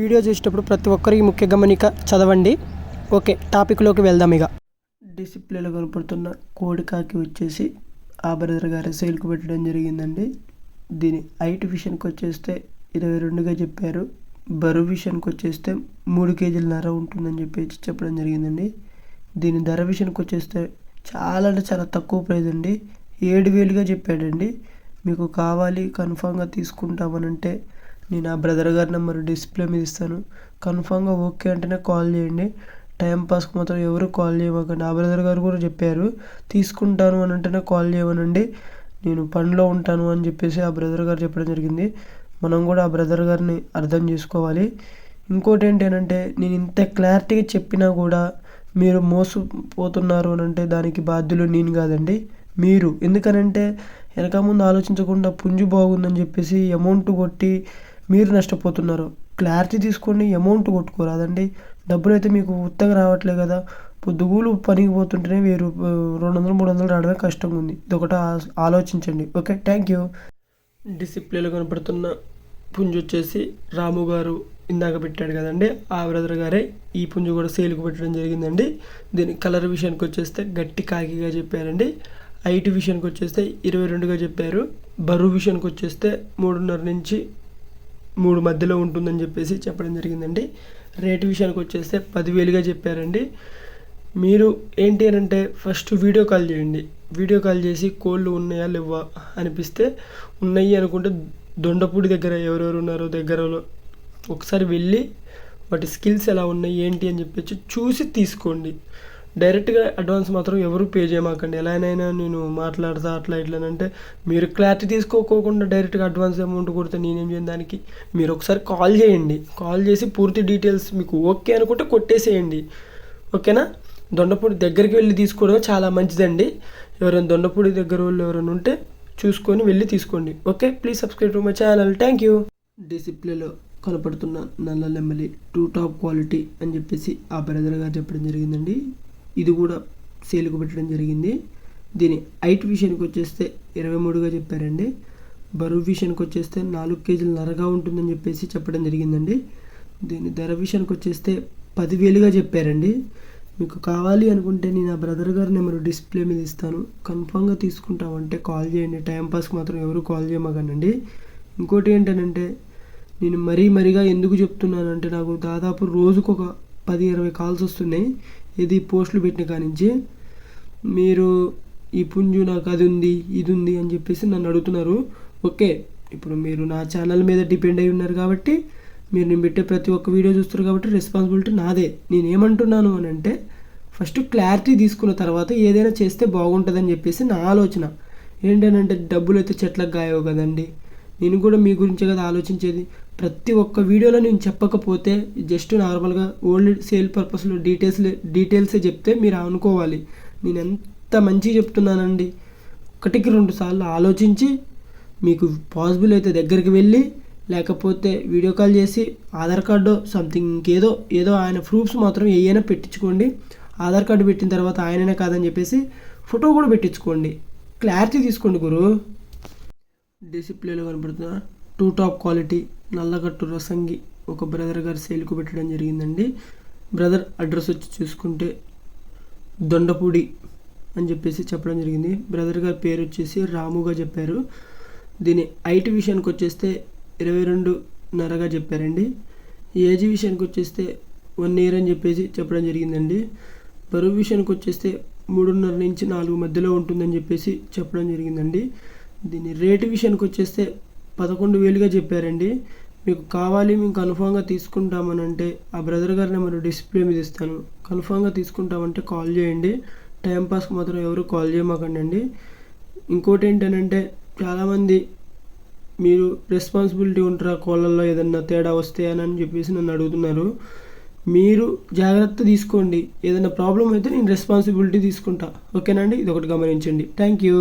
Video చూసేటప్పుడు ప్రతి ఒక్కరికి ముఖ్య గమనిక చదవండి. ఓకే టాపిక్లోకి వెళ్దాం ఇక. డిసిప్లిన్లో కనపడుతున్న కోడికాకి వచ్చేసి ఆ బ్రదర్ గారి సేల్కి పెట్టడం జరిగిందండి. దీని హైట్ విషయానికి వచ్చేస్తే ఇరవై రెండుగా చెప్పారు. బరువు విషయానికి వచ్చేస్తే మూడు కేజీల నర ఉంటుందని చెప్పేసి చెప్పడం జరిగిందండి. దీని ధర విషయానికి వచ్చేస్తే చాలా అంటే చాలా తక్కువ ప్రైజ్ అండి. ఏడు వేలుగా చెప్పాడండి. మీకు కావాలి కన్ఫామ్గా తీసుకుంటామని అంటే నేను ఆ బ్రదర్ గారి నెంబర్ డిస్ప్లే మీద ఇస్తాను. కన్ఫామ్గా ఓకే అంటేనే కాల్ చేయండి. టైం పాస్కి మాత్రం ఎవరు కాల్ చేయమాకండి. ఆ బ్రదర్ గారు కూడా చెప్పారు తీసుకుంటాను అని అంటేనే కాల్ చేయమనండి. నేను పనిలో ఉంటాను అని చెప్పేసి ఆ బ్రదర్ గారు చెప్పడం జరిగింది. మనం కూడా ఆ బ్రదర్ గారిని అర్థం చేసుకోవాలి. ఇంకోటి ఏంటంటే నేను ఇంత క్లారిటీగా చెప్పినా కూడా మీరు మోసపోతున్నారు అని అంటే దానికి బాధ్యులు నేను కాదండి మీరు. ఎందుకనంటే వెనక ముందు ఆలోచించకుండా పుంజు బాగుందని చెప్పేసి అమౌంట్ కొట్టి మీరు నష్టపోతున్నారు. క్లారిటీ తీసుకోండి అమౌంట్ కొట్టుకోరాదండి డబ్బులు అయితే మీకు ఉత్తగా రావట్లే కదా. పొద్దుగూలు పనికి పోతుంటేనే వేరు రెండు వందలు మూడు వందలు రావడమే కష్టంగా ఉంది ఇది ఒకటి ఆలోచించండి. Okay thank you. డిసిప్లిన్లో కనపడుతున్న పుంజు వచ్చేసి రాము గారు ఇందాక పెట్టాడు కదండి. ఆ బ్రదర్ గారే ఈ పుంజు కూడా సేల్కి పెట్టడం జరిగిందండి. దీని కలర్ విషయానికి వచ్చేస్తే గట్టి కాకిగా చెప్పారండి. హైట్ విషయానికి వచ్చేస్తే ఇరవై రెండుగా చెప్పారు. బరువు విషయానికి వచ్చేస్తే మూడున్నర నుంచి మూడు మధ్యలో ఉంటుందని చెప్పేసి చెప్పడం జరిగిందండి. రేటు విషయానికి వచ్చేస్తే పదివేలుగా చెప్పారండి. మీరు ఏంటి అని అంటే ఫస్ట్ వీడియో కాల్ చేయండి. వీడియో కాల్ చేసి కోళ్ళు ఉన్నాయా లేవా అనిపిస్తే ఉన్నాయి అనుకుంటే దొండపూడి దగ్గర ఎవరెవరు ఉన్నారో దగ్గరలో ఒకసారి వెళ్ళి వాటి స్కిల్స్ ఎలా ఉన్నాయి ఏంటి అని చెప్పేసి చూసి తీసుకోండి. డైరెక్ట్గా అడ్వాన్స్ మాత్రం ఎవరు పే చేయమాకండి. ఎలానైనా నేను మాట్లాడతా అట్లా ఇట్లా అంటే మీరు క్లారిటీ తీసుకోకోకుండా డైరెక్ట్గా అడ్వాన్స్ అమౌంట్ కొడితే నేనేం చేయను దానికి? మీరు ఒకసారి కాల్ చేయండి. కాల్ చేసి పూర్తి డీటెయిల్స్ మీకు ఓకే అనుకుంటే కొట్టేసేయండి. ఓకేనా? దొండపూడి దగ్గరికి వెళ్ళి తీసుకోవడం చాలా మంచిదండి. ఎవరైనా దొండపూడి దగ్గర వాళ్ళు ఎవరైనా ఉంటే చూసుకొని వెళ్ళి తీసుకోండి. Okay? Please subscribe to my channel. Thank you. డిసిప్లిన్లో కనపడుతున్న నల్ల నెమ్మలి టూ టాప్ క్వాలిటీ అని చెప్పేసి ఆ బ్రదర్ గారు చెప్పడం జరిగిందండి. ఇది కూడా సేల్కు పెట్టడం జరిగింది. దీని హైట్ విషయానికి వచ్చేస్తే ఇరవై మూడుగా చెప్పారండి. బరువు విషయానికి వచ్చేస్తే నాలుగు కేజీలు నరగా ఉంటుందని చెప్పేసి చెప్పడం జరిగిందండి. దీని ధర విషయానికి వచ్చేస్తే పదివేలుగా చెప్పారండి. మీకు కావాలి అనుకుంటే నేను ఆ బ్రదర్ గారి నెంబర్ డిస్ప్లే మీద ఇస్తాను. కన్ఫామ్గా తీసుకుంటామంటే కాల్ చేయండి. టైంపాస్కి మాత్రం ఎవరు కాల్ చేయమగానండి ఇంకోటి ఏంటంటే నేను మరీ మరీగా ఎందుకు చెప్తున్నానంటే నాకు దాదాపు రోజుకొక పది ఇరవై కాల్స్ వస్తున్నాయి. ఇది పోస్టులు పెట్టిన కానించి మీరు ఈ పుంజు నాకు అది ఉంది ఇది ఉంది అని చెప్పేసి నన్ను అడుగుతున్నారు. ఓకే ఇప్పుడు మీరు నా ఛానల్ మీద డిపెండ్ అయి ఉన్నారు కాబట్టి మీరు నేను పెట్టే ప్రతి ఒక్క వీడియో చూస్తారు కాబట్టి రెస్పాన్సిబిలిటీ నాదే. నేను ఏమంటున్నాను అని అంటే ఫస్ట్ క్లారిటీ తీసుకున్న తర్వాత ఏదైనా చేస్తే బాగుంటుందని చెప్పేసి నా ఆలోచన. ఏంటంటే డబ్బులు అయితే చెట్లకు గాయవు కదండి. నేను కూడా మీ గురించే కదా ఆలోచించేది. ప్రతి ఒక్క వీడియోలో నేను చెప్పకపోతే జస్ట్ నార్మల్గా ఓల్డ్ సేల్ పర్పస్లో డీటెయిల్స్ డీటెయిల్సే చెప్తే మీరు అనుకోవాలి. నేను ఎంత మంచిగా చెప్తున్నానండి. ఒకటికి రెండు సార్లు ఆలోచించి మీకు పాసిబుల్ అయితే దగ్గరికి వెళ్ళి లేకపోతే వీడియో కాల్ చేసి ఆధార్ కార్డు సంథింగ్ ఇంకేదో ఏదో ఆయన ప్రూఫ్స్ మాత్రం ఏమైనా పెట్టించుకోండి. ఆధార్ కార్డు పెట్టిన తర్వాత ఆయననే కాదని చెప్పేసి ఫోటో కూడా పెట్టించుకోండి. క్లారిటీ తీసుకోండి గురు. డిసిప్లిన్లో కనబడుతున్న టూ టాప్ క్వాలిటీ నల్లగట్టు రసంగి ఒక బ్రదర్ గారు సేల్కు పెట్టడం జరిగిందండి. బ్రదర్ అడ్రస్ వచ్చి చూసుకుంటే దొండపూడి అని చెప్పేసి చెప్పడం జరిగింది. బ్రదర్ గారి పేరు వచ్చేసి రాముగా చెప్పారు. దీని హైట్ విషయానికి వచ్చేస్తే ఇరవై రెండు నరగా చెప్పారండి. ఏజ్ విషయానికి వచ్చేస్తే వన్ ఇయర్ అని చెప్పేసి చెప్పడం జరిగిందండి. బరువు విషయానికి వచ్చేస్తే మూడున్నర నుంచి నాలుగు మధ్యలో ఉంటుందని చెప్పేసి చెప్పడం జరిగిందండి. దీని రేటు విషయానికి వచ్చేస్తే పదకొండు వేలుగా చెప్పారండి. మీకు కావాలి మేము కన్ఫామ్గా తీసుకుంటామని అంటే ఆ బ్రదర్ గారి నెంబర్ డిస్ప్లే మీద ఇస్తాను. కన్ఫామ్గా తీసుకుంటామంటే కాల్ చేయండి. టైంపాస్కి మాత్రం ఎవరు కాల్ చేయమాకండి ఇంకోటి ఏంటంటే చాలామంది మీరు రెస్పాన్సిబిలిటీ ఉంటారా కోళ్ళల్లో ఏదన్నా తేడా వస్తాయని అని చెప్పేసి నన్ను అడుగుతున్నారు. మీరు జాగ్రత్త తీసుకోండి. ఏదైనా ప్రాబ్లం అయితే నేను రెస్పాన్సిబిలిటీ తీసుకుంటా. ఓకేనండి? ఇది ఒకటి గమనించండి. Thank you